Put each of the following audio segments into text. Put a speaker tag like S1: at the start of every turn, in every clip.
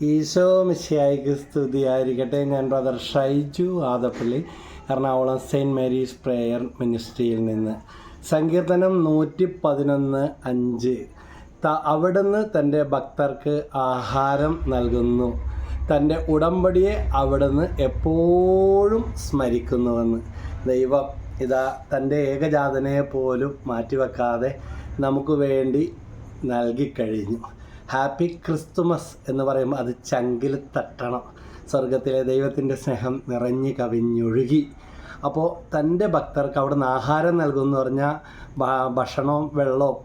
S1: ഈശോ മിശിയായിക്ക് സ്തുതിയായിരിക്കട്ടെ. ഞാൻ brother Shaiju Adappally Ernakulam saint Mary's prayer മിനിസ്ട്രിയിൽ നിന്ന്. സങ്കീർത്തനം നൂറ്റി പതിനൊന്ന് അഞ്ച്. ത അവിടുന്ന് തന്റെ ഭക്തർക്ക് ആഹാരം നൽകുന്നു. തന്റെ ഉടമ്പടിയെ അവിടുന്ന് എപ്പോഴും സ്മരിക്കുന്നുവെന്ന്. ദൈവം ഇതാ തന്റെ ഏകജാതനെ പോലും മാറ്റിവെക്കാതെ നമുക്ക് വേണ്ടി നൽകിക്കഴിഞ്ഞു. ഹാപ്പി ക്രിസ്തുമസ് എന്ന് പറയുമ്പോൾ അത് ചങ്കിൽ തട്ടണം. സ്വർഗത്തിലെ ദൈവത്തിന്റെ സ്നേഹം നിറഞ്ഞു കവിഞ്ഞൊഴുകി. അപ്പോൾ തന്റെ ഭക്തർക്ക് അവിടെ നിന്ന് ആഹാരം നൽകുമെന്ന് പറഞ്ഞാൽ ഭക്ഷണവും വെള്ളവും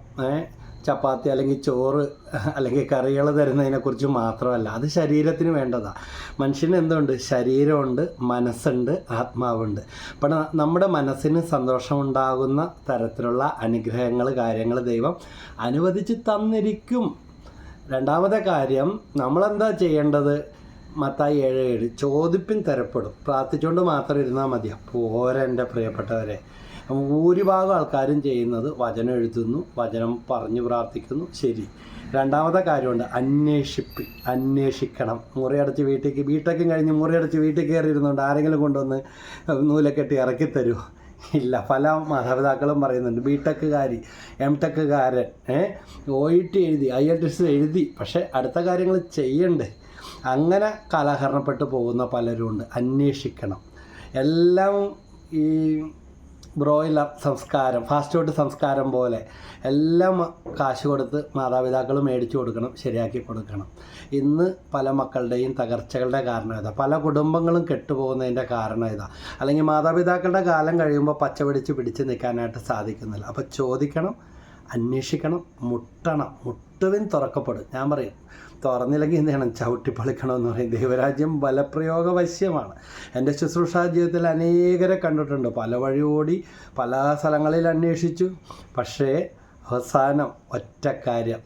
S1: ചപ്പാത്തി അല്ലെങ്കിൽ ചോറ് അല്ലെങ്കിൽ കറികൾ തരുന്നതിനെക്കുറിച്ച് മാത്രമല്ല. അത് ശരീരത്തിന് വേണ്ടതാണ് മനുഷ്യന് എന്തുണ്ട്? ശരീരമുണ്ട് മനസ്സുണ്ട് ആത്മാവുണ്ട്. അപ്പം നമ്മുടെ മനസ്സിന് സന്തോഷമുണ്ടാകുന്ന തരത്തിലുള്ള അനുഗ്രഹങ്ങൾ കാര്യങ്ങൾ ദൈവം അനുവദിച്ച് തന്നിരിക്കും. രണ്ടാമത്തെ കാര്യം നമ്മളെന്താ ചെയ്യേണ്ടത്? മത്തായി ഏഴ് ഏഴ് ചോദിപ്പിൻ തരപ്പെടും. പ്രാർത്ഥിച്ചുകൊണ്ട് മാത്രം ഇരുന്നാൽ മതി. പോരാ എന്റെ പ്രിയപ്പെട്ടവരെ ഭൂരിഭാഗം ആൾക്കാരും ചെയ്യുന്നത് വചനം എഴുതുന്നു വചനം പറഞ്ഞു പ്രാർത്ഥിക്കുന്നു. ശരി. രണ്ടാമത്തെ കാര്യമുണ്ട് അന്വേഷിപ്പി അന്വേഷിക്കണം. മുറിയടച്ച് വീട്ടിലേക്ക് വീട്ടൊക്കെ കഴിഞ്ഞ് മുറിയടച്ച് വീട്ടിൽ കയറി ഇരുന്നുകൊണ്ട് ആരെങ്കിലും കൊണ്ടുവന്ന് നൂലക്കെട്ടി ഇറക്കി തരുമോ ഇല്ല പല മാതാപിതാക്കളും പറയുന്നുണ്ട് ബി ടെക്കുകാരി എം ടെക്കുകാരൻ ഒ ഇ ടി എഴുതി ഐ എൽ എസ് എഴുതി പക്ഷേ അടുത്ത കാര്യങ്ങൾ ചെയ്യണ്ടേ? അങ്ങനെ കാലഹരണപ്പെട്ട് പോകുന്ന പലരും ഉണ്ട് അന്വേഷിക്കണം. എല്ലാം ഈ ബ്രോയിലർ സംസ്കാരം ഫാസ്റ്റ് ഫുഡ് സംസ്കാരം പോലെ എല്ലാം കാശ് കൊടുത്ത് മാതാപിതാക്കൾ മേടിച്ചു കൊടുക്കണം ശരിയാക്കി കൊടുക്കണം. ഇന്ന് പല മക്കളുടെയും തകർച്ചകളുടെ കാരണം ഇതാ. പല കുടുംബങ്ങളും കെട്ടുപോകുന്നതിന്റെ കാരണം ഇതാ. അല്ലെങ്കിൽ മാതാപിതാക്കളുടെ കാലം കഴിയുമ്പോൾ പച്ച പിടിച്ച് പിടിച്ച് നിൽക്കാനായിട്ട് സാധിക്കുന്നില്ല. അപ്പോൾ ചോദിക്കണം അന്വേഷിക്കണം മുട്ടണം. മുട്ടുവിൻ തുറക്കപ്പെടും. ഞാൻ പറയും തുറന്നില്ലെങ്കിൽ എന്ത് ചെയ്യണം? എന്ന് പറയും. ദൈവരാജ്യം ബലപ്രയോഗവശ്യമാണ്. എന്റെ ശുശ്രൂഷാ ജീവിതത്തിൽ അനേകരെ കണ്ടിട്ടുണ്ട്. പല വഴി ഓടി പല സ്ഥലങ്ങളിൽ അന്വേഷിച്ചു. പക്ഷേ അവസാനം ഒറ്റ കാര്യം.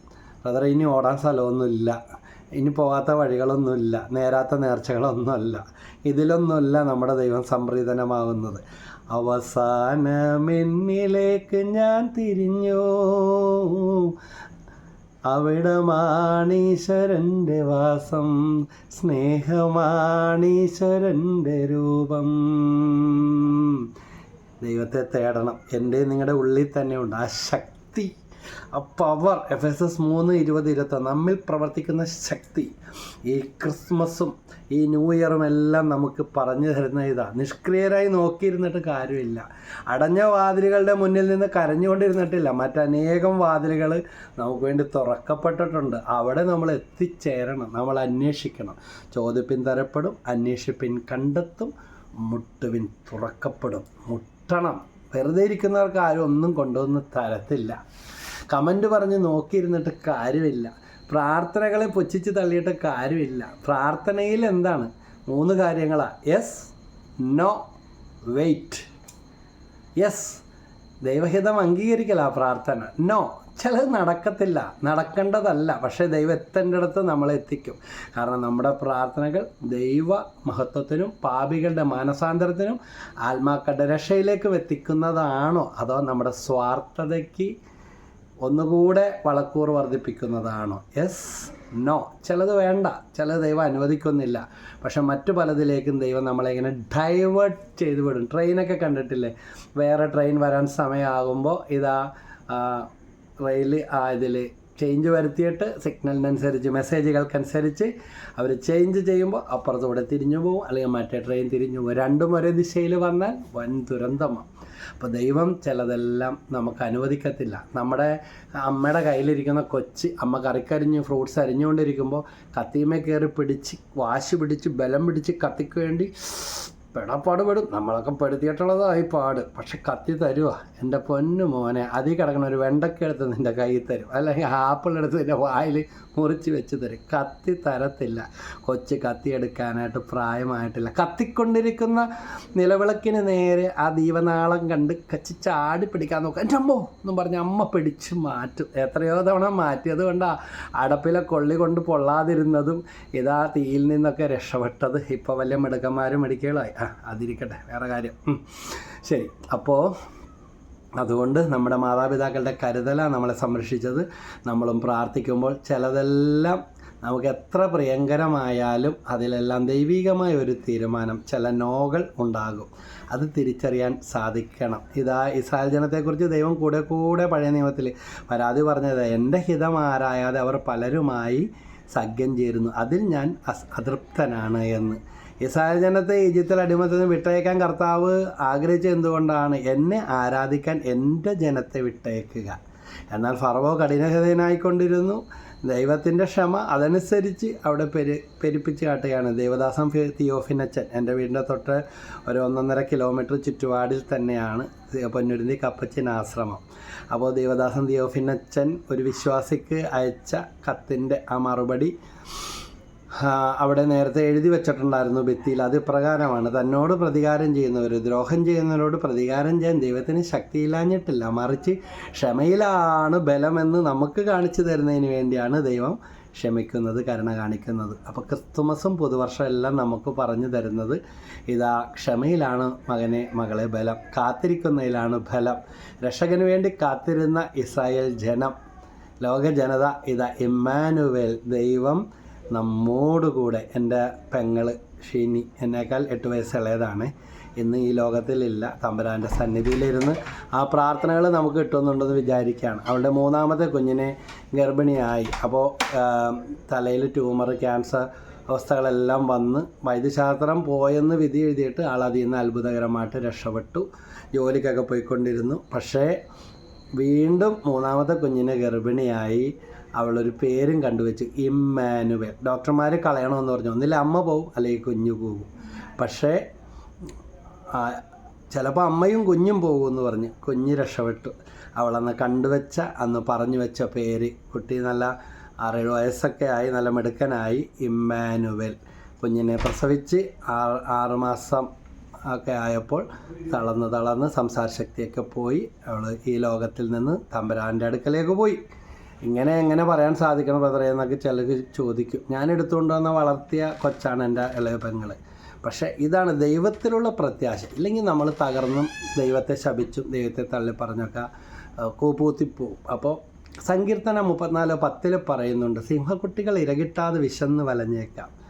S1: ബ്രദർ ഇനി ഓടാൻ സ്ഥലമൊന്നുമില്ല. ഇനി പോകാത്ത വഴികളൊന്നുമില്ല. നേരാത്ത നേർച്ചകളൊന്നുമല്ല. ഇതിലൊന്നുമല്ല നമ്മുടെ ദൈവം സംപ്രീതനമാകുന്നത്. അവസാനമെന്നിലേക്ക് ഞാൻ തിരിഞ്ഞു. അവിടമാണീശ്വരന്റെ വാസം സ്നേഹമാണീശ്വരന്റെ രൂപം. ദൈവത്തെ തേടണം. എന്റെ നിങ്ങളുടെ ഉള്ളിൽ തന്നെ ഉണ്ട് ആ ശക്തി. ആ പവർ എഫ് എസ് എസ് മൂന്ന് ഇരുപത് ഇരുപത്തൊന്ന് നമ്മിൽ പ്രവർത്തിക്കുന്ന ശക്തി ഈ ക്രിസ്മസും ഈ ന്യൂ ഇയറും എല്ലാം നമുക്ക് പറഞ്ഞു തരുന്ന ഇതാണ് നിഷ്ക്രിയരായി നോക്കിയിരുന്നിട്ട് കാര്യമില്ല. അടഞ്ഞ വാതിലുകളുടെ മുന്നിൽ നിന്ന് കരഞ്ഞുകൊണ്ടിരുന്നിട്ടില്ല. മറ്റനേകം വാതിലുകൾ നമുക്ക് വേണ്ടി തുറക്കപ്പെട്ടിട്ടുണ്ട്. അവിടെ നമ്മൾ എത്തിച്ചേരണം നമ്മൾ അന്വേഷിക്കണം. ചോദ്യപ്പിൻ തരപ്പെടും അന്വേഷിപ്പിൻ കണ്ടെത്തും മുട്ടുവിൻ തുറക്കപ്പെടും. മുട്ടണം. വെറുതെ ഇരിക്കുന്നവർക്ക് ആരും ഒന്നും കൊണ്ടുവന്ന് തരത്തില്ല. കമന്റ് പറഞ്ഞ് നോക്കിയിരുന്നിട്ട് കാര്യമില്ല. പ്രാർത്ഥനകളെ പൊച്ചിച്ച് തള്ളിയിട്ട് കാര്യമില്ല. പ്രാർത്ഥനയിൽ എന്താണ്? മൂന്ന് കാര്യങ്ങളാണ് യെസ് നോ വെയിറ്റ് യെസ് ദൈവഹിതം അംഗീകരിക്കല പ്രാർത്ഥന. നോ ചിലത് നടക്കത്തില്ല. നടക്കേണ്ടതല്ല. പക്ഷേ ദൈവം അടുത്ത് നമ്മളെ എത്തിക്കും. കാരണം നമ്മുടെ പ്രാർത്ഥനകൾ ദൈവ മഹത്വത്തിനും പാപികളുടെ മാനസാന്തരത്തിനും ആത്മാക്കളുടെ രക്ഷയിലേക്കും എത്തിക്കുന്നതാണോ? അതോ നമ്മുടെ സ്വാർത്ഥതയ്ക്ക് ഒന്നുകൂടെ വളക്കൂർ വർദ്ധിപ്പിക്കുന്നതാണോ? യെസ് നോ ചിലത് വേണ്ട. ചിലത് ദൈവം അനുവദിക്കുന്നില്ല. പക്ഷെ മറ്റു പലതിലേക്കും ദൈവം നമ്മളെ ഇങ്ങനെ ഡൈവേർട്ട് ചെയ്ത് വിടും. ട്രെയിനൊക്കെ കണ്ടിട്ടില്ലേ? വേറെ ട്രെയിൻ വരാൻ സമയമാകുമ്പോൾ ഇതാ റെയിൽ ആ ഇതിൽ ചേഞ്ച് വരുത്തിയിട്ട് സിഗ്നലിനനുസരിച്ച് മെസ്സേജുകൾക്കനുസരിച്ച് അവർ ചേഞ്ച് ചെയ്യുമ്പോൾ അപ്പുറത്തൂടെ തിരിഞ്ഞു പോകും. അല്ലെങ്കിൽ മറ്റേ ട്രെയിൻ തിരിഞ്ഞു പോകും. രണ്ടും ഒരേ ദിശയിൽ വന്നാൽ വൻ ദുരന്തമാണ് അപ്പോൾ ദൈവം ചിലതെല്ലാം നമുക്ക് അനുവദിക്കത്തില്ല. നമ്മുടെ അമ്മയുടെ കയ്യിലിരിക്കുന്ന കൊച്ച് അമ്മ കറിക്കരിഞ്ഞ് ഫ്രൂട്ട്സ് അരിഞ്ഞുകൊണ്ടിരിക്കുമ്പോൾ കത്തിമേ കയറി പിടിച്ച് വാശി പിടിച്ച് ബലം പിടിച്ച് കത്തിക്ക് വേണ്ടി പെടപ്പാട് പെടും നമ്മളൊക്കെ പെടുത്തിയിട്ടുള്ളതായി പാട്. പക്ഷെ കത്തി തരുവാ? എന്റെ പൊന്നു മോനെ അതിൽ കിടക്കണ ഒരു വെണ്ടക്ക എടുത്ത് നിന്റെ കയ്യിൽ തരും. അല്ലെങ്കിൽ ആപ്പിൾ എടുത്ത് നിന്റെ വായിൽ മുറിച്ച് വെച്ച് തരും. കത്തി തരത്തില്ല. കൊച്ച് കത്തി എടുക്കാനായിട്ട് പ്രായമായിട്ടില്ല. കത്തിക്കൊണ്ടിരിക്കുന്ന നിലവിളക്കിന് നേരെ ആ ദീപനാളം കണ്ട് കച്ചി ചാടി പിടിക്കാൻ നോക്കാം. എന്റെ അമ്മോ എന്നും പറഞ്ഞ് അമ്മ പിടിച്ച് മാറ്റും. എത്രയോ തവണ മാറ്റിയത് കൊണ്ടാ അടപ്പിലെ കൊള്ളി കൊണ്ട് പൊള്ളാതിരുന്നതും ഇതാ തീയിൽ നിന്നൊക്കെ രക്ഷപ്പെട്ടത്. ഇപ്പോൾ വലിയ മിടുക്കന്മാരും മിടുക്കികളായി. അതിരിക്കട്ടെ വേറെ കാര്യം. ശരി അപ്പോൾ അതുകൊണ്ട് നമ്മുടെ മാതാപിതാക്കളുടെ കരുതലാണ് നമ്മളെ സംരക്ഷിച്ചത്. നമ്മളും പ്രാർത്ഥിക്കുമ്പോൾ ചിലതെല്ലാം നമുക്ക് എത്ര പ്രിയങ്കരമായാലും അതിലെല്ലാം ദൈവികമായ ഒരു തീരുമാനം ചില നോകൾ ഉണ്ടാകും. അത് തിരിച്ചറിയാൻ സാധിക്കണം. ഇതാ ഇസ്രായേൽ ജനത്തെക്കുറിച്ച് ദൈവം കൂടെ കൂടെ പഴയ നിയമത്തിൽ പരാതി പറഞ്ഞത് എന്റെ ഹിതം ആരായാതെ അവർ പലരുമായി സഖ്യം ചേരുന്നു. അതിൽ ഞാൻ അതൃപ്തനാണ് എന്ന്. ഇസ്രായേൽ ജനത്തെ ഈജിപ്തിൽ അടിമത്തിൽ നിന്ന് വിട്ടയക്കാൻ കർത്താവ് ആഗ്രഹിച്ചത് എന്തുകൊണ്ടാണ്? എന്നെ ആരാധിക്കാൻ എന്റെ ജനത്തെ വിട്ടയക്കുക. എന്നാൽ ഫറവോ കഠിനഹൃദയനായിക്കൊണ്ടിരുന്നു ദൈവത്തിന്റെ ക്ഷമ അതനുസരിച്ച് അവിടെ പെരു പെരുപ്പിച്ച് കാട്ടുകയാണ്. ദേവദാസം തിയോഫിനച്ചൻ എന്റെ വീടിന്റെ തൊട്ട് ഒരു ഒന്നൊന്നര കിലോമീറ്റർ ചുറ്റുപാടിൽ തന്നെയാണ് പൊന്നുരുന്തി കപ്പച്ചൻ ആശ്രമം. അപ്പോൾ ദേവദാസൻ തിയോഫിനച്ചൻ ഒരു വിശ്വാസിക്ക് അയച്ച കത്തിന്റെ ആ മറുപടി അവിടെ നേരത്തെ എഴുതി വെച്ചിട്ടുണ്ടായിരുന്നു ഭിത്തിയിൽ. അത് പ്രകാരമാണ് തന്നോട് പ്രതികാരം ചെയ്യുന്നവർ ദ്രോഹം ചെയ്യുന്നവരോട് പ്രതികാരം ചെയ്യാൻ ദൈവത്തിന് ശക്തിയില്ലാഞ്ഞിട്ടില്ല. മറിച്ച് ക്ഷമയിലാണ് ബലമെന്ന് നമുക്ക് കാണിച്ചു തരുന്നതിന് വേണ്ടിയാണ് ദൈവം ക്ഷമിക്കുന്നത് കരുണ കാണിക്കുന്നത്. അപ്പോൾ ക്രിസ്തുമസും പുതുവർഷം എല്ലാം നമുക്ക് പറഞ്ഞു തരുന്നത് ഇതാ ക്ഷമയിലാണ് മകനെ മകളെ ബലം. കാത്തിരിക്കുന്നതിലാണ് ഫലം. രക്ഷകന് വേണ്ടി കാത്തിരുന്ന ഇസ്രായേൽ ജനം ലോക ജനത ഇതാ ഇമ്മാനുവേൽ ദൈവം നമ്മോടുകൂടെ എന്റെ പെങ്ങൾ ഷീനി എന്നേക്കാൾ എട്ട് വയസ്സുള്ളതാണ്. ഇന്ന് ഈ ലോകത്തിലില്ല. തമ്പുരാന്റെ സന്നിധിയിലിരുന്ന് ആ പ്രാർത്ഥനകൾ നമുക്ക് കിട്ടുന്നുണ്ടെന്ന് വിചാരിക്കുകയാണ്. അവളുടെ മൂന്നാമത്തെ കുഞ്ഞിനെ ഗർഭിണിയായി. അപ്പോൾ തലയിൽ ട്യൂമർ ക്യാൻസർ അവസ്ഥകളെല്ലാം വന്ന് വൈദ്യശാസ്ത്രം പോയെന്ന് വിധി എഴുതിയിട്ട് ആൾ അതിൽ നിന്ന് അത്ഭുതകരമായിട്ട് രക്ഷപ്പെട്ടു. ജോലിക്കൊക്കെ പോയിക്കൊണ്ടിരുന്നു. പക്ഷേ വീണ്ടും മൂന്നാമത്തെ കുഞ്ഞിനെ ഗർഭിണിയായി അവളൊരു പേരും കണ്ടുവച്ചു ഇമ്മാനുവൽ. ഡോക്ടർമാർ കളയണമെന്ന് പറഞ്ഞു. ഒന്നില്ല അമ്മ പോവും അല്ലെങ്കിൽ കുഞ്ഞു പോകും പക്ഷേ ചിലപ്പോൾ അമ്മയും കുഞ്ഞും പോകുമെന്ന് പറഞ്ഞ്. കുഞ്ഞ് രക്ഷപ്പെട്ടു. അവളന്ന് കണ്ടുവച്ച അന്ന് പറഞ്ഞു വെച്ച പേര് കുട്ടി നല്ല ആറേഴ് വയസ്സൊക്കെ ആയി നല്ല മിടുക്കനായി ഇമ്മാനുവൽ. കുഞ്ഞിനെ പ്രസവിച്ച് ആറ് ആറ് മാസം ഒക്കെ ആയപ്പോൾ തളർന്ന് തളർന്ന് സംസാരശക്തിയൊക്കെ പോയി. അവൾ ഈ ലോകത്തിൽ നിന്ന് തമ്പരാന്റെ അടുക്കലേക്ക് പോയി. ഇങ്ങനെ എങ്ങനെ പറയാൻ സാധിക്കണം ബ്രദറെ എന്നൊക്കെ ചിലർ ചോദിക്കും. ഞാൻ എടുത്തുകൊണ്ട് വന്ന വളർത്തിയ കൊച്ചാണ് എന്റെ ഇളയ പെങ്ങൾ പക്ഷേ ഇതാണ് ദൈവത്തിലുള്ള പ്രത്യാശ. ഇല്ലെങ്കിൽ നമ്മൾ തകർന്നും ദൈവത്തെ ശപിച്ചും ദൈവത്തെ തള്ളി പറഞ്ഞൊക്കെ കൂപ്പൂത്തിപ്പോവും. അപ്പോൾ സങ്കീർത്തനം മുപ്പത്തിനാല് പത്തിൽ പറയുന്നുണ്ട് സിംഹക്കുട്ടികൾ ഇരകിട്ടാതെ വിശന്ന് വലഞ്ഞേക്കാം.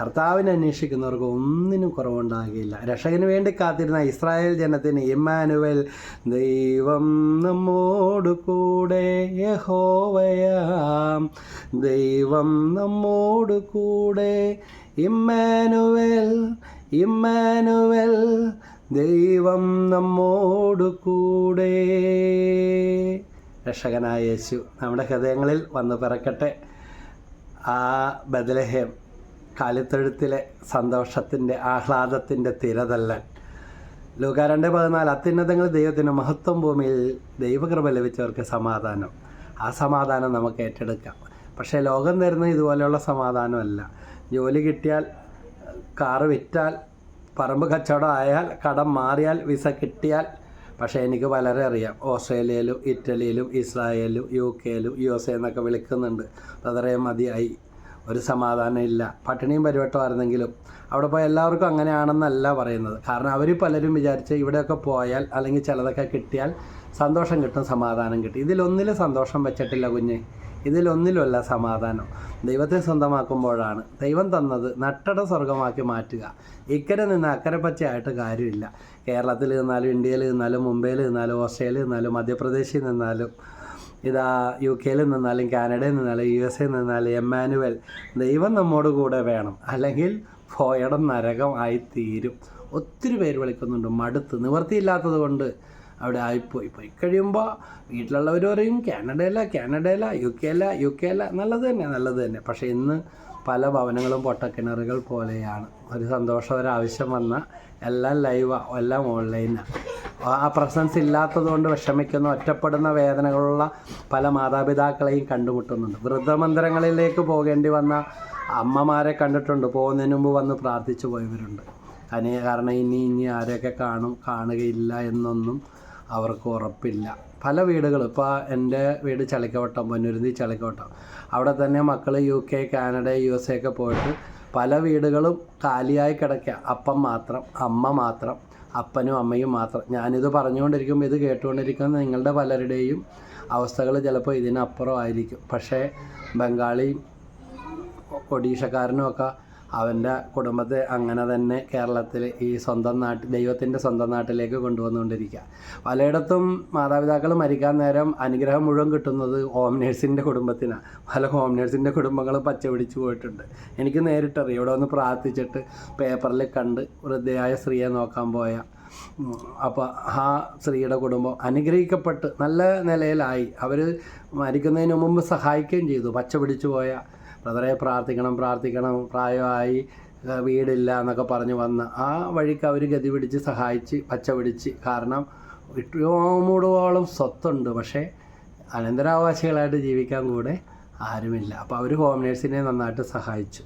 S1: കർത്താവിനെ അന്വേഷിക്കുന്നവർക്ക് ഒന്നിനും കുറവുണ്ടാകുകയില്ല രക്ഷകന് വേണ്ടി കാത്തിരുന്ന ഇസ്രായേൽ ജനത്തിന് ഇമ്മാനുവൽ ദൈവം നമ്മോട് കൂടെ യഹോവയാം. ദൈവം നമ്മോട് കൂടെ ഇമ്മാനുവൽ ഇമ്മാനുവൽ ദൈവം നമ്മോട് കൂടെ. രക്ഷകനായ യേശു നമ്മുടെ ഹൃദയങ്ങളിൽ വന്ന് പിറക്കട്ടെ. ആ ബദലഹേം കാലിത്തൊഴുത്തിലെ സന്തോഷത്തിന്റെ ആഹ്ലാദത്തിന്റെ തിരതല്ലൻ ലൂക്ക രണ്ട് പതിനാല് അത്യുന്നതങ്ങൾ ദൈവത്തിന് മഹത്വം ഭൂമിയിൽ ദൈവകൃപ ലഭിച്ചവർക്ക് സമാധാനം. ആ സമാധാനം നമുക്ക് ഏറ്റെടുക്കാം. പക്ഷേ ലോകം തരുന്ന ഇതുപോലെയുള്ള സമാധാനമല്ല. ജോലി കിട്ടിയാൽ കാറ് വിറ്റാൽ പറമ്പ് കച്ചവടം ആയാൽ കടം മാറിയാൽ വിസ കിട്ടിയാൽ പക്ഷേ എനിക്ക് വളരെ അറിയാം. ഓസ്ട്രേലിയയിലും ഇറ്റലിയിലും ഇസ്രായേലും യു കെയിലും യു എസ് എന്നൊക്കെ വിളിക്കുന്നുണ്ട്. അതറേ മതിയായി. ഒരു സമാധാനം ഇല്ല പട്ടിണിയും പരിവട്ടമായിരുന്നെങ്കിലും അവിടെ പോയി എല്ലാവർക്കും അങ്ങനെയാണെന്നല്ല പറയുന്നത്. കാരണം അവർ പലരും വിചാരിച്ച് ഇവിടെയൊക്കെ പോയാൽ അല്ലെങ്കിൽ ചിലതൊക്കെ കിട്ടിയാൽ സന്തോഷം കിട്ടും സമാധാനം കിട്ടും. ഇതിലൊന്നിലും സന്തോഷം വെച്ചിട്ടില്ല കുഞ്ഞ്. ഇതിലൊന്നിലുമല്ല സമാധാനം. ദൈവത്തെ സ്വന്തമാക്കുമ്പോഴാണ് ദൈവം തന്നത് നട്ടട സ്വർഗമാക്കി മാറ്റുക. ഇക്കരെ നിന്ന് അക്കരെ പച്ചയായിട്ട് കാര്യമില്ല. കേരളത്തിൽ നിന്നാലും ഇന്ത്യയിൽ നിന്നാലും മുംബൈയിൽ നിന്നാലും ഓസ്ട്രേലിയയിൽ നിന്നാലും മധ്യപ്രദേശിൽ നിന്നാലും ഇതാ യു കെയിൽ നിന്നാലും കാനഡയിൽ നിന്നാലും യു എസ് എയിൽ നിന്നാലും എമ്മാനുവൽ ദൈവം നമ്മോട് കൂടെ വേണം. അല്ലെങ്കിൽ പോയടം നരകം ആയി തീരും ഒത്തിരി പേര് വിളിക്കുന്നുണ്ട്. മടുത്ത് നിവർത്തിയില്ലാത്തത് കൊണ്ട് അവിടെ ആയിപ്പോയി. പോയി കഴിയുമ്പോൾ വീട്ടിലുള്ളവർ പറയും കാനഡയില കാനഡയില യു കെയില യു കെയില നല്ലത് തന്നെ നല്ലത് തന്നെ. പക്ഷേ ഇന്ന് പല ഭവനങ്ങളും പൊട്ടക്കിണറുകൾ പോലെയാണ്. ഒരു സന്തോഷം ഒരാവശ്യം വന്ന എല്ലാം ലൈവാണ് എല്ലാം ഓൺലൈനാണ് ആ പ്രസൻസ് ഇല്ലാത്തതുകൊണ്ട് വിഷമിക്കുന്ന ഒറ്റപ്പെടുന്ന വേദനകളുള്ള പല മാതാപിതാക്കളെയും കണ്ടുമുട്ടുന്നുണ്ട്. വൃദ്ധമന്ദിരങ്ങളിലേക്ക് പോകേണ്ടി വന്ന അമ്മമാരെ കണ്ടിട്ടുണ്ട്. പോകുന്നതിന് മുമ്പ് വന്ന് പ്രാർത്ഥിച്ചു പോയവരുണ്ട്. അതിന് കാരണം ഇനി ഇനി ആരെയൊക്കെ കാണും കാണുകയില്ല എന്നൊന്നും അവർക്ക് ഉറപ്പില്ല. പല വീടുകൾ ഇപ്പോൾ എന്റെ വീട് ചളിക്കവട്ടം പൊന്നുരുന്തി ചളിക്കവട്ടം. അവിടെ തന്നെ മക്കൾ U K Canada U S A ഒക്കെ പോയിട്ട് പല വീടുകളും കാലിയായി കിടക്കുക. അപ്പം മാത്രം അമ്മ മാത്രം. അപ്പനും അമ്മയും മാത്രം. ഞാനിത് പറഞ്ഞുകൊണ്ടിരിക്കുമ്പോൾ ഇത് കേട്ടുകൊണ്ടിരിക്കുന്ന നിങ്ങളുടെ പലരുടെയും അവസ്ഥകൾ ചിലപ്പോൾ ഇതിനപ്പുറം ആയിരിക്കും പക്ഷേ ബംഗാളി ഒഡീഷക്കാരനും ഒക്കെ അവന്റെ കുടുംബത്തെ അങ്ങനെ തന്നെ കേരളത്തിൽ ഈ സ്വന്തം നാട്ടിൽ ദൈവത്തിന്റെ സ്വന്തം നാട്ടിലേക്ക് കൊണ്ടുവന്നുകൊണ്ടിരിക്കുക. പലയിടത്തും മാതാപിതാക്കൾ മരിക്കാൻ നേരം അനുഗ്രഹം മുഴുവൻ കിട്ടുന്നത് ഹോം നേഴ്സിന്റെ കുടുംബത്തിനാണ് പല ഹോം നേഴ്സിന്റെ കുടുംബങ്ങൾ പച്ച പിടിച്ച് പോയിട്ടുണ്ട്. എനിക്ക് നേരിട്ടറിയാം. ഇവിടെ വന്ന് പ്രാർത്ഥിച്ചിട്ട് പേപ്പറിൽ കണ്ട് വൃദ്ധയായ സ്ത്രീയെ നോക്കാൻ പോയ. അപ്പോൾ ആ സ്ത്രീയുടെ കുടുംബം അനുഗ്രഹിക്കപ്പെട്ട് നല്ല നിലയിലായി. അവർ മരിക്കുന്നതിന് മുമ്പ് സഹായിക്കുകയും ചെയ്തു. പച്ച പിടിച്ചു പോയ ബ്രദറെ പ്രാർത്ഥിക്കണം പ്രാർത്ഥിക്കണം. പ്രായമായി വീടില്ല എന്നൊക്കെ പറഞ്ഞ് വന്ന് ആ വഴിക്ക് അവർ ഗതി പിടിച്ച് സഹായിച്ച് പച്ച പിടിച്ച്. കാരണം ഇട്ടോളം സ്വത്തുണ്ട്. പക്ഷേ അനന്തരാവകാശികളായിട്ട് ജീവിക്കാൻ കൂടെ ആരുമില്ല. അപ്പോൾ അവർ ഹോം നേഴ്സിനെ നന്നായിട്ട് സഹായിച്ചു.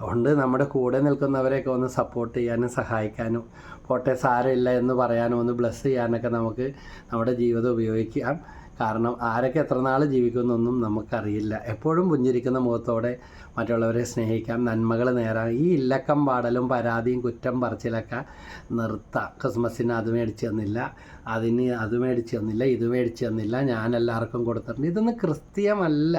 S1: അതുകൊണ്ട് നമ്മുടെ കൂടെ നിൽക്കുന്നവരെയൊക്കെ ഒന്ന് സപ്പോർട്ട് ചെയ്യാനും സഹായിക്കാനും പോട്ടെ സാരമില്ല എന്ന് പറയാനും ഒന്ന് ബ്ലസ് ചെയ്യാനൊക്കെ നമുക്ക് നമ്മുടെ ജീവിതം ഉപയോഗിക്കാം. കാരണം ആരൊക്കെ എത്ര നാൾ ജീവിക്കുമെന്നൊന്നും നമുക്കറിയില്ല. എപ്പോഴും പുഞ്ചിരിക്കുന്ന മുഖത്തോടെ മറ്റുള്ളവരെ സ്നേഹിക്കാം നന്മകൾ നേരാം. ഈ ഇല്ലക്കം പാടലും പരാതിയും കുറ്റം പറച്ചിലൊക്കെ നിർത്താം. ക്രിസ്മസിന് അത് മേടിച്ച് തന്നില്ല അതിന് അത് മേടിച്ച് തന്നില്ല ഇത് മേടിച്ച് തന്നില്ല ഞാൻ എല്ലാവർക്കും കൊടുത്തിട്ടുണ്ട്. ഇതൊന്നും ക്രിസ്തീയമല്ല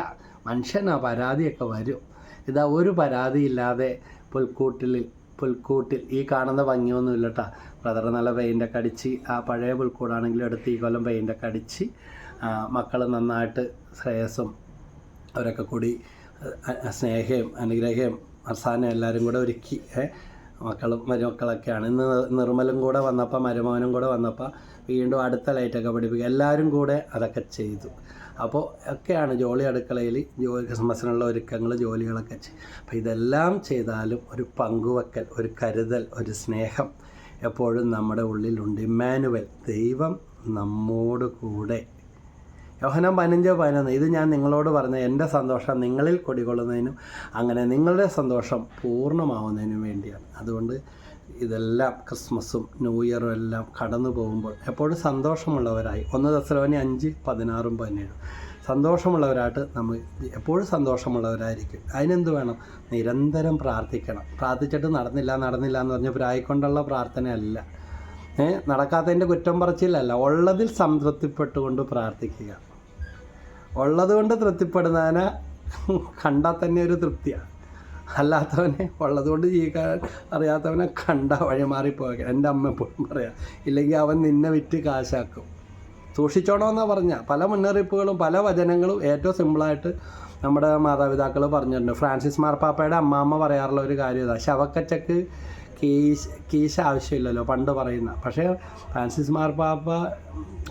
S1: മനുഷ്യനാ പരാതിയൊക്കെ വരും. ഇതാ ഒരു പരാതിയില്ലാതെ പുൽക്കൂട്ടിൽ പുൽക്കൂട്ടിൽ ഈ കാണുന്ന ഭംഗിയൊന്നും ബ്രദർ നല്ല പെയിന്റൊക്കെ അടിച്ച് ആ പഴയ പുൽക്കൂടാണെങ്കിലും എടുത്ത് ഈ കൊല്ലം പെയിന്റൊക്കെ അടിച്ച് മക്കൾ നന്നായിട്ട് ശ്രേയസ്സും അവരൊക്കെ കൂടി സ്നേഹയും അനുഗ്രഹയും അവസാനം എല്ലാവരും കൂടെ ഒരുക്കി മക്കളും മരുമക്കളൊക്കെയാണ്. ഇന്ന് നിർമ്മലും കൂടെ വന്നപ്പോൾ മരുമോനും കൂടെ വന്നപ്പോൾ വീണ്ടും അടുത്ത ലൈറ്റൊക്കെ പഠിപ്പിക്കുക. എല്ലാവരും കൂടെ അതൊക്കെ ചെയ്തു. അപ്പോൾ ഒക്കെയാണ് ജോലി അടുക്കളയിൽ ജോലി ക്രിസ്മസിനുള്ള ഒരുക്കങ്ങൾ ജോലികളൊക്കെ ചെയ്യും അപ്പോൾ ഇതെല്ലാം ചെയ്താലും ഒരു പങ്കുവെക്കൽ ഒരു കരുതൽ ഒരു സ്നേഹം എപ്പോഴും നമ്മുടെ ഉള്ളിലുണ്ട്. ഇമ്മാനുവൽ ദൈവം നമ്മോട് കൂടെ യോഹനം പതിനഞ്ച് പതിനൊന്ന്. ഇത് ഞാൻ നിങ്ങളോട് പറഞ്ഞ എന്റെ സന്തോഷം നിങ്ങളിൽ കൊടികൊള്ളുന്നതിനും അങ്ങനെ നിങ്ങളുടെ സന്തോഷം പൂർണമാവുന്നതിനും വേണ്ടിയാണ്. അതുകൊണ്ട് ഇതെല്ലാം ക്രിസ്മസും ന്യൂ ഇയറും എല്ലാം കടന്നു പോകുമ്പോൾ എപ്പോഴും സന്തോഷമുള്ളവരായി. ഒന്ന് ദസലോനി അഞ്ച് പതിനാറും പതിനേഴും. സന്തോഷമുള്ളവരായിട്ട് നമ്മൾ എപ്പോഴും സന്തോഷമുള്ളവരായിരിക്കും. അതിനെന്ത് വേണം? നിരന്തരം പ്രാർത്ഥിക്കണം. പ്രാർത്ഥിച്ചിട്ട് നടന്നില്ല നടന്നില്ല എന്ന് പറഞ്ഞ് പ്രായിക്കൊണ്ടുള്ള പ്രാർത്ഥനയല്ല. നടക്കാത്തതിന്റെ കുറ്റം പറച്ചിലല്ല. ഉള്ളതിൽ സംതൃപ്തിപ്പെട്ടുകൊണ്ട് പ്രാർത്ഥിക്കുക. ഉള്ളത് കൊണ്ട് തൃപ്തിപ്പെടുന്നതിന് കണ്ടാൽ തന്നെ ഒരു തൃപ്തിയാണ് അല്ലാത്തവനെ ഉള്ളത് കൊണ്ട് ജീവിക്കാൻ അറിയാത്തവനെ കണ്ട വഴിമാറിപ്പോക എന്റെ അമ്മ എപ്പോഴും പറയാം ഇല്ലെങ്കിൽ അവൻ നിന്നെ വിറ്റ് കാശാക്കും. സൂക്ഷിച്ചോണമെന്നാണ് പറഞ്ഞ. പല മുന്നറിയിപ്പുകളും പല വചനങ്ങളും ഏറ്റവും സിമ്പിളായിട്ട് നമ്മുടെ മാതാപിതാക്കൾ പറഞ്ഞിട്ടുണ്ട്. ഫ്രാൻസിസ് മാർപ്പാപ്പയുടെ അമ്മാമ്മ പറയാറുള്ള ഒരു കാര്യം ഇതാണ് ശവക്കച്ചക്ക് കീശ് കീശ ആവശ്യമില്ലല്ലോ പണ്ട് പറയുന്ന. പക്ഷേ ഫ്രാൻസിസ് മാർപ്പാപ്പ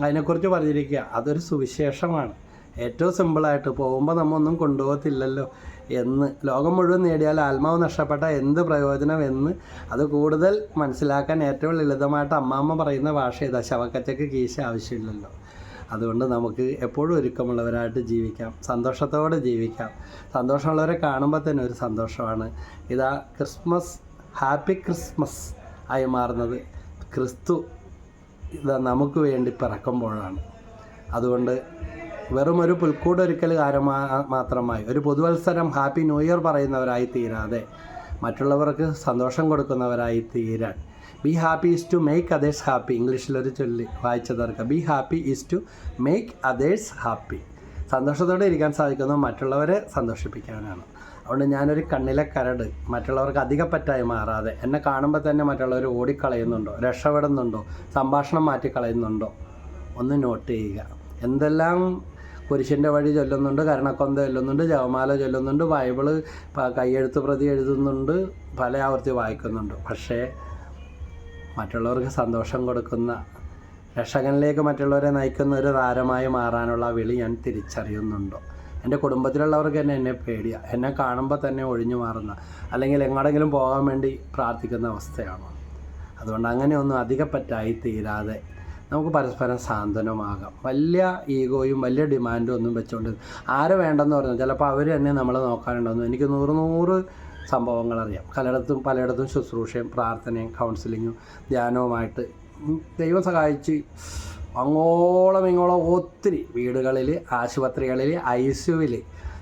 S1: അതിനെക്കുറിച്ച് പറഞ്ഞിരിക്കുക അതൊരു സുവിശേഷമാണ്. ഏറ്റവും സിമ്പിളായിട്ട് പോകുമ്പോൾ നമ്മൊന്നും കൊണ്ടുപോകത്തില്ലല്ലോ എന്ന്. ലോകം മുഴുവൻ നേടിയാൽ ആത്മാവ് നഷ്ടപ്പെട്ട എന്ത് പ്രയോജനം എന്ന്. അത് കൂടുതൽ മനസ്സിലാക്കാൻ ഏറ്റവും ലളിതമായിട്ട് അമ്മാമ്മ പറയുന്ന ഭാഷ ഇതാ ശവക്കച്ചയ്ക്ക് കീശ ആവശ്യമില്ലല്ലോ. അതുകൊണ്ട് നമുക്ക് എപ്പോഴും ഒരുക്കമുള്ളവരായിട്ട് ജീവിക്കാം. സന്തോഷത്തോടെ ജീവിക്കാം. സന്തോഷമുള്ളവരെ കാണുമ്പോൾ തന്നെ ഒരു സന്തോഷമാണ്. ഇതാ ക്രിസ്മസ് ഹാപ്പി ക്രിസ്മസ് ആയി മാറുന്നത് ക്രിസ്തു ഇതാ നമുക്ക് വേണ്ടി പിറക്കുമ്പോഴാണ്. അതുകൊണ്ട് വെറും ഒരു പുൽക്കൂടൊരുക്കൽ കാര്യം മാ- മാത്രമായി. ഒരു പുതുവത്സരം ഹാപ്പി ന്യൂ ഇയർ പറയുന്നവരായി തീരാതെ മറ്റുള്ളവർക്ക് സന്തോഷം കൊടുക്കുന്നവരായി തീരാൻ. Be happy is to make others happy. ഇംഗ്ലീഷിലൊരു ചൊല്ലി വായിച്ചതർക്ക്. Be happy is to make others happy. സന്തോഷത്തോടെ ഇരിക്കാൻ സാധിക്കുന്നത് മറ്റുള്ളവരെ സന്തോഷിപ്പിക്കാനാണ്. അതുകൊണ്ട് ഞാനൊരു കണ്ണിലെ കരട്. മറ്റുള്ളവർക്ക് അധികപ്പറ്റായി മാറാതെ. എന്നെ കാണുമ്പോൾ തന്നെ മറ്റുള്ളവർ ഓടിക്കളയുന്നുണ്ടോ? രക്ഷപ്പെടുന്നുണ്ടോ? സംഭാഷണം മാറ്റിക്കളയുന്നുണ്ടോ? ഒന്ന് നോട്ട് ചെയ്യുക. എന്തെല്ലാം കുരിശിന്റെ വഴി ചൊല്ലുന്നുണ്ട് കരണക്കൊന്ത ചൊല്ലുന്നുണ്ട് ജവമാല ചൊല്ലുന്നുണ്ട് ബൈബിൾ കയ്യെഴുത്ത് പ്രതി എഴുതുന്നുണ്ട് പല ആവർത്തി വായിക്കുന്നുണ്ട്. പക്ഷേ മറ്റുള്ളവർക്ക് സന്തോഷം കൊടുക്കുന്ന രക്ഷകനിലേക്ക് മറ്റുള്ളവരെ നയിക്കുന്ന ഒരു താരമായി മാറാനുള്ള വിളി ഞാൻ തിരിച്ചറിയുന്നുണ്ടോ? എന്റെ കുടുംബത്തിലുള്ളവർക്ക് തന്നെ എന്നെ പേടിയാണ് എന്നെ കാണുമ്പോൾ തന്നെ ഒഴിഞ്ഞു മാറുന്ന അല്ലെങ്കിൽ എങ്ങോടെങ്കിലും പോകാൻ വേണ്ടി പ്രാർത്ഥിക്കുന്ന അവസ്ഥയാണ്? അതുകൊണ്ട് അങ്ങനെയൊന്നും അധികപ്പറ്റായി തീരാതെ നമുക്ക് പരസ്പരം സാന്ത്വനമാകാം. വലിയ ഈഗോയും വലിയ ഡിമാൻഡും ഒന്നും വെച്ചുകൊണ്ട് ആരെ വേണ്ടെന്ന് പറഞ്ഞാൽ ചിലപ്പോൾ അവർ തന്നെ നമ്മളെ നോക്കാനുണ്ടെന്ന് എനിക്ക് നൂറ് നൂറ് സംഭവങ്ങൾ അറിയാം. പലയിടത്തും പലയിടത്തും ശുശ്രൂഷയും പ്രാർത്ഥനയും കൗൺസിലിങ്ങും ധ്യാനവുമായിട്ട് ദൈവം സഹായിച്ച് അങ്ങോളം ഇങ്ങോളം ഒത്തിരി വീടുകളിൽ ആശുപത്രികളിൽ ഐ സിയുവിൽ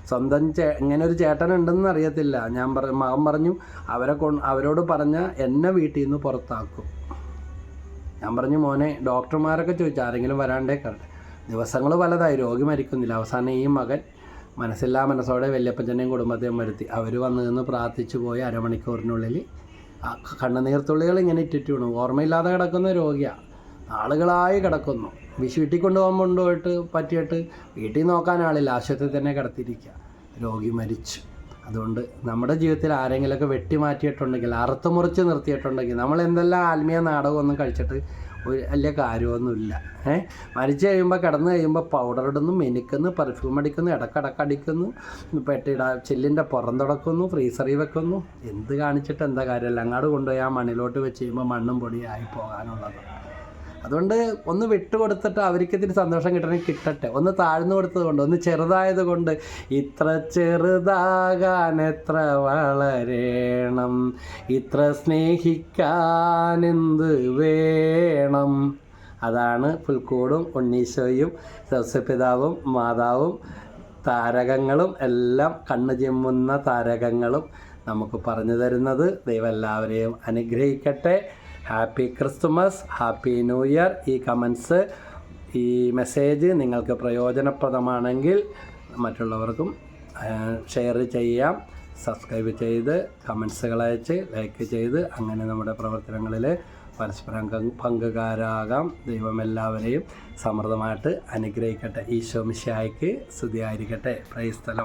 S1: സ്വന്തം ചേ ഇങ്ങനെ ഒരു ചേട്ടനുണ്ടെന്ന് അറിയത്തില്ല. ഞാൻ പറ മകൻ പറഞ്ഞു അവരെ കൊ അവരോട് പറഞ്ഞ എന്നെ വീട്ടിൽ നിന്ന് പുറത്താക്കും. ഞാൻ പറഞ്ഞു മോനെ ഡോക്ടർമാരൊക്കെ ചോദിച്ചു ആരെങ്കിലും വരാണ്ടേ? കറക്റ്റ്. ദിവസങ്ങൾ പലതായി. രോഗി മരിക്കുന്നില്ല. അവസാനം ഈ മകൻ മനസ്സില്ലാ മനസ്സോടെ വല്യപ്പച്ചനെയും കുടുംബത്തെയും വരുത്തി. അവർ വന്നു നിന്ന് പ്രാർത്ഥിച്ചു പോയി അരമണിക്കൂറിനുള്ളിൽ കണ്ണുനീർത്തുള്ളികൾ ഇങ്ങനെ ഇറ്റിട്ട് വീണു. ഓർമ്മയില്ലാതെ കിടക്കുന്ന രോഗിയാണ് ആളുകളായി കിടക്കുന്നു. വിഷു വീട്ടിൽ കൊണ്ടുപോകാൻ കൊണ്ടുപോയിട്ട് പറ്റിയിട്ട് വീട്ടിൽ നോക്കാൻ ആളില്ല. ആശുപത്രിയിൽ തന്നെ കിടത്തിയിരിക്കുക. രോഗി മരിച്ചു. അതുകൊണ്ട് നമ്മുടെ ജീവിതത്തിൽ ആരെങ്കിലുമൊക്കെ വെട്ടി മാറ്റിയിട്ടുണ്ടെങ്കിൽ അറുത്ത് മുറിച്ച് നിർത്തിയിട്ടുണ്ടെങ്കിൽ നമ്മൾ എന്തെല്ലാം ആത്മീയ നാടകമൊന്നും കഴിച്ചിട്ട് ഒരു വലിയ കാര്യമൊന്നുമില്ല. ഏഹ് മരിച്ചു കഴിയുമ്പോൾ കിടന്നു കഴിയുമ്പോൾ പൗഡർ ഇടുന്നു മെനിക്കുന്നു പെർഫ്യൂം അടിക്കുന്നു ഇടക്കിടക്ക് അടിക്കുന്നു പെട്ടിട ചെല്ലിന്റെ പുറം തുടക്കുന്നു ഫ്രീസറിൽ വെക്കുന്നു. എന്ത് കാണിച്ചിട്ട് എന്താ കാര്യമല്ല അങ്ങോട്ട് കൊണ്ടുപോയി ആ മണ്ണിലോട്ട് വെച്ച് കഴിയുമ്പോൾ മണ്ണും പൊടിയായി പോകാനുള്ളത്. അതുകൊണ്ട് ഒന്ന് വിട്ടുകൊടുത്തിട്ട് അവർക്ക് ഇതിന് സന്തോഷം കിട്ടണമെങ്കിൽ കിട്ടട്ടെ. ഒന്ന് താഴ്ന്നു കൊടുത്തത് കൊണ്ട് ഒന്ന് ചെറുതായത് കൊണ്ട് ഇത്ര ചെറുതാകാൻ എത്ര വളരേണം? ഇത്ര സ്നേഹിക്കാൻ എന്ത് വേണം? അതാണ് പുൽക്കൂടും ഉണ്ണീശോയും സസ്യപിതാവും മാതാവും താരകങ്ങളും എല്ലാം കണ്ണു ചിമ്മുന്ന താരകങ്ങളും നമുക്ക് പറഞ്ഞു തരുന്നത് ദൈവം എല്ലാവരെയും അനുഗ്രഹിക്കട്ടെ. Happy Christmas happy new year ഈ കമൻസ് ഈ മെസ്സേജ് നിങ്ങൾക്ക് പ്രയോജനപ്രദമാണെങ്കിൽ മറ്റുള്ളവർക്കും ഷെയർ ചെയ്യാം സബ്സ്ക്രൈബ് ചെയ്ത് കമൻസുകൾ അയച്ച് ലൈക്ക് ചെയ്ത് അങ്ങനെ നമ്മുടെ പ്രവർത്തനങ്ങളിൽ പരസ്പരം പങ്കുകാരാകാം. ദൈവം എല്ലാവരെയും സമൃദ്ധമായിട്ട് അനുഗ്രഹിക്കട്ടെ. ഈശോ മിശായിക്ക് സ്തുതിയായിരിക്കട്ടെ. പ്രൈസ്തലം